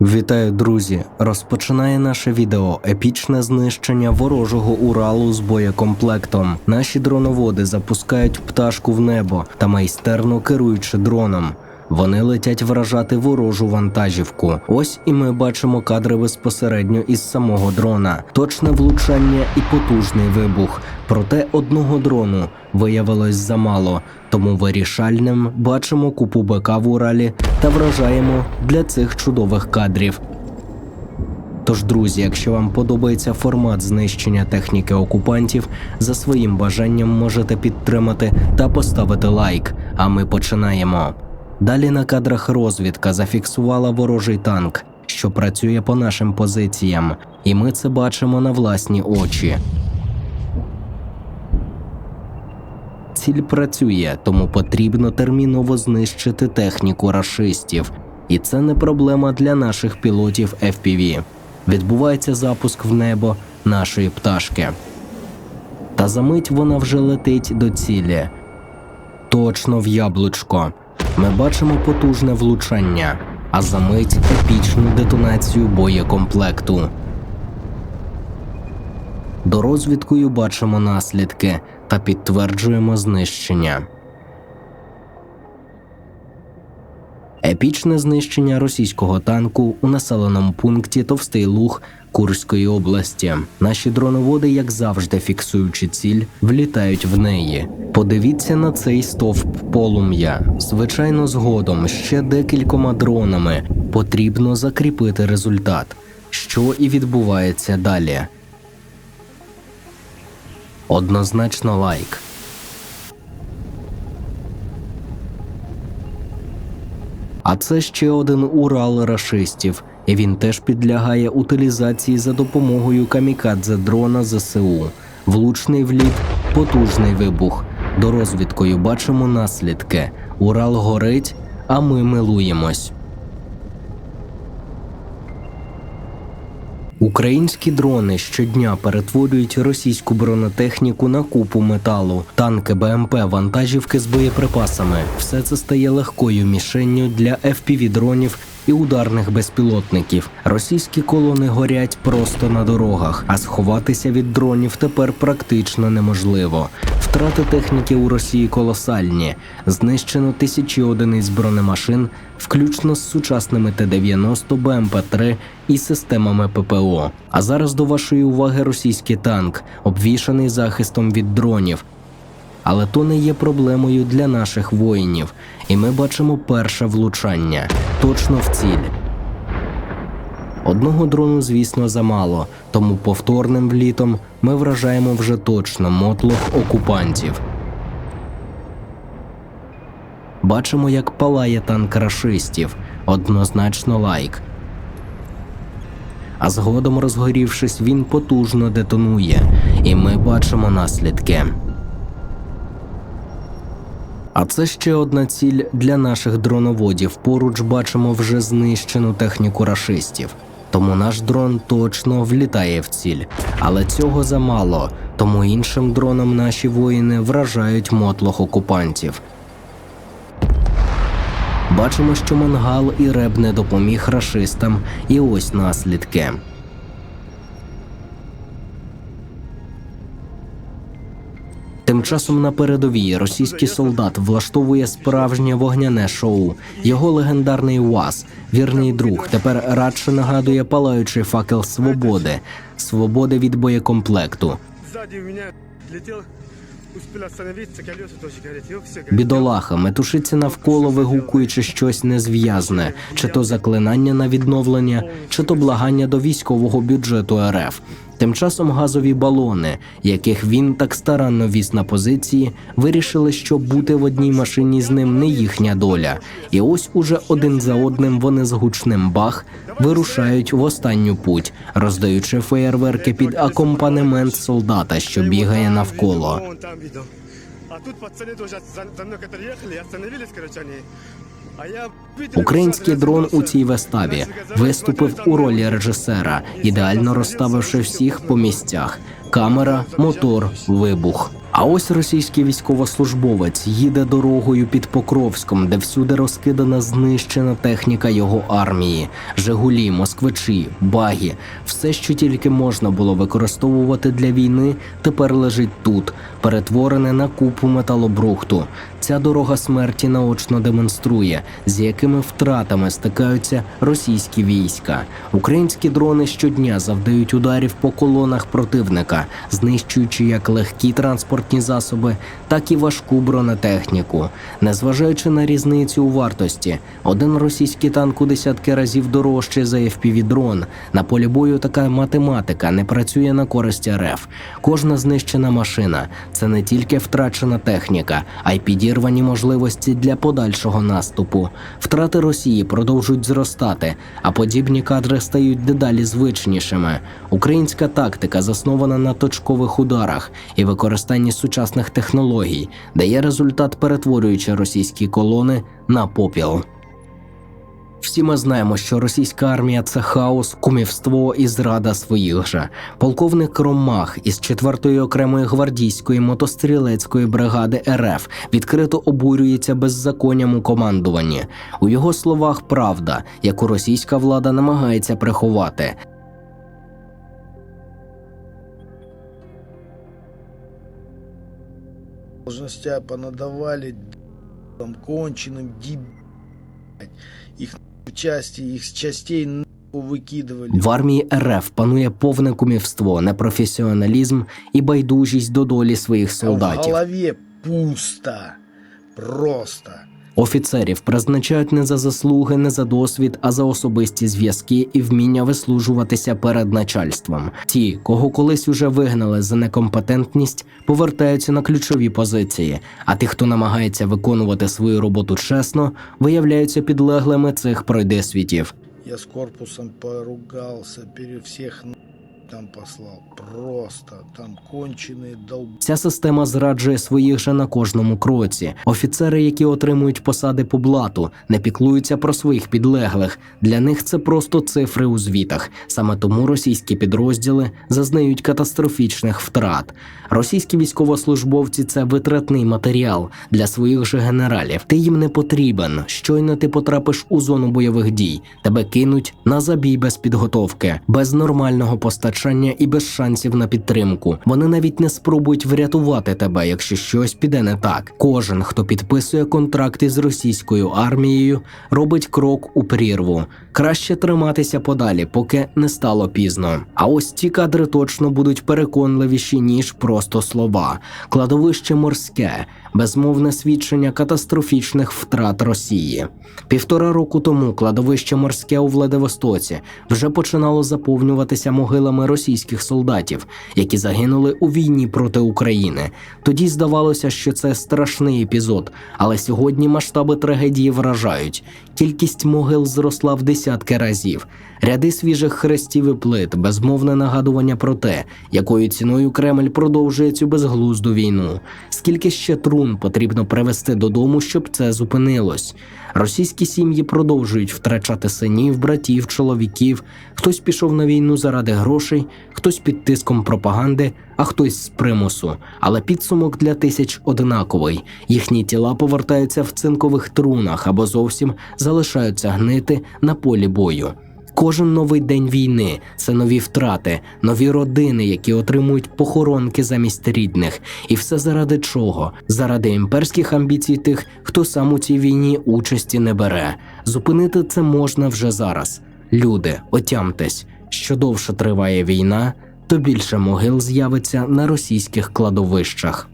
Вітаю, друзі! Розпочинає наше відео епічне знищення ворожого Уралу з боєкомплектом. Наші дроноводи запускають пташку в небо та майстерно керуючи дроном. Вони летять вражати ворожу вантажівку. Ось і ми бачимо кадри безпосередньо із самого дрона. Точне влучання і потужний вибух. Проте одного дрону виявилось замало, тому вирішальним бачимо купу БК в Уралі та вражаємо для цих чудових кадрів. Тож, друзі, якщо вам подобається формат знищення техніки окупантів, за своїм бажанням можете підтримати та поставити лайк. А ми починаємо. Далі на кадрах розвідка зафіксувала ворожий танк, що працює по нашим позиціям, і ми це бачимо на власні очі. Ціль працює, тому потрібно терміново знищити техніку рашистів. І це не проблема для наших пілотів FPV. Відбувається запуск в небо нашої пташки. Та за мить вона вже летить до цілі. Точно в яблучко. Ми бачимо потужне влучання, а за мить епічну детонацію боєкомплекту. До розвідкою бачимо наслідки та підтверджуємо знищення. Епічне знищення російського танку у населеному пункті Товстий Луг Курської області. Наші дроноводи, як завжди, фіксуючи ціль, влітають в неї. Подивіться на цей стовп полум'я. Звичайно, згодом ще декількома дронами потрібно закріпити результат, що і відбувається далі. Однозначно лайк. А це ще один Урал рашистів, і він теж підлягає утилізації за допомогою камікадзе дрона ЗСУ. Влучний вліт, потужний вибух. До розвідкою бачимо наслідки. Урал горить, а ми милуємось. Українські дрони щодня перетворюють російську бронетехніку на купу металу, танки, БМП, вантажівки з боєприпасами. Все це стає легкою мішенню для fpv дронів і ударних безпілотників. Російські колони горять просто на дорогах, а сховатися від дронів тепер практично неможливо. Втрати техніки у Росії колосальні. Знищено тисячі одиниць бронемашин, включно з сучасними Т-90, БМП-3 і системами ППО. А зараз до вашої уваги російський танк, обвішаний захистом від дронів. Але то не є проблемою для наших воїнів, і ми бачимо перше влучання точно в ціль. Одного дрону, звісно, замало, тому повторним влітом ми вражаємо вже точно мотлох окупантів. Бачимо, як палає танк рашистів, однозначно лайк. А згодом розгорівшись, він потужно детонує, і ми бачимо наслідки. А це ще одна ціль для наших дроноводів. Поруч бачимо вже знищену техніку рашистів. Тому наш дрон точно влітає в ціль. Але цього замало, тому іншим дроном наші воїни вражають мотлох окупантів. Бачимо, що мангал і реб не допоміг рашистам, і ось наслідки. Тим часом на передовій російський солдат влаштовує справжнє вогняне шоу. Його легендарний УАЗ, вірний друг, тепер радше нагадує палаючий факел свободи, свободи від боєкомплекту. Бідолаха метушиться навколо, вигукуючи щось незв'язне, чи то заклинання на відновлення, чи то благання до військового бюджету РФ. Тим часом газові балони, яких він так старанно віз на позиції, вирішили, що бути в одній машині з ним не їхня доля. І ось уже один за одним вони з гучним бах вирушають в останню путь, роздаючи феєрверки під акомпанемент солдата, що бігає навколо. Український дрон у цій виставі виступив у ролі режисера, ідеально розставивши всіх по місцях. Камера, мотор, вибух. А ось російський військовослужбовець їде дорогою під Покровськом, де всюди розкидана знищена техніка його армії: Жигулі, москвичі, багі. Все, що тільки можна було використовувати для війни, тепер лежить тут, перетворене на купу металобрухту. Ця дорога смерті наочно демонструє, з якими втратами стикаються російські війська. Українські дрони щодня завдають ударів по колонах противника, знищуючи як легкі транспортні засоби, так і важку бронетехніку. Незважаючи на різницю у вартості, один російський танк у десятки разів дорожче за FPV-дрон. На полі бою така математика не працює на користь РФ. Кожна знищена машина це не тільки втрачена техніка, а й підірвані можливості для подальшого наступу. Втрати Росії продовжують зростати, а подібні кадри стають дедалі звичнішими. Українська тактика заснована на точкових ударах і використанні сучасних технологій, дає результат, перетворюючи російські колони на попіл. Всі ми знаємо, що російська армія це хаос, кумівство і зрада своїх же. Полковник Ромах із 4-ї окремої гвардійської мотострілецької бригади РФ відкрито обурюється беззаконням у командуванні. У його словах правда, яку російська влада намагається приховати. должностя понадавали там конченым деб... их нахуй части их с частей нахуй выкидывали В армії РФ панує повне кумівство, непрофесіоналізм і байдужість до долі своїх а в солдатів. голове пусто просто Офіцерів призначають не за заслуги, не за досвід, а за особисті зв'язки і вміння вислужуватися перед начальством. Ті, кого колись уже вигнали за некомпетентність, повертаються на ключові позиції. А ті, хто намагається виконувати свою роботу чесно, виявляються підлеглими цих пройдисвітів. я с корпусом поругался перед нахуй там послал просто там конченые долб Ця система зраджує своїх же на кожному кроці. Офіцери, які отримують посади по блату, не піклуються про своїх підлеглих. Для них це просто цифри у звітах. Саме тому російські підрозділи зазнають катастрофічних втрат. Російські військовослужбовці це витратний матеріал для своїх же генералів. Ти їм не потрібен. Щойно ти потрапиш у зону бойових дій. Тебе кинуть на забій без підготовки, без нормального постачання і без шансів на підтримку. Вони навіть не спробують врятувати тебе, якщо щось піде не так. Кожен, хто підписує контракти з російською армією, робить крок у прірву. Краще триматися подалі, поки не стало пізно. А ось ці кадри точно будуть переконливіші ніж просто слова. Кладовище морське, безмовне свідчення катастрофічних втрат Росії. Півтора року тому кладовище морське у Владивостоці вже починало заповнюватися могилами російських солдатів, які загинули у війні проти України. Тоді здавалося, що це страшний епізод, але сьогодні масштаби трагедії вражають. Кількість могил зросла в десятки разів. Ряди свіжих хрестів і плит, безмовне нагадування про те, якою ціною Кремль продовжує цю безглузду війну. Скільки ще трун потрібно привезти додому, щоб це зупинилось? Російські сім'ї продовжують втрачати синів, братів, чоловіків. Хтось пішов на війну заради грошей, хтось під тиском пропаганди, а хтось з примусу. Але підсумок для тисяч одинаковий. Їхні тіла повертаються в цинкових трунах або зовсім залишаються гнити на полі бою. Кожен новий день війни це нові втрати, нові родини, які отримують похоронки замість рідних. І все заради чого? Заради імперських амбіцій тих, хто сам у цій війні участі не бере. Зупинити це можна вже зараз. Люди, отямтесь, що довше триває війна, то більше могил з'явиться на російських кладовищах.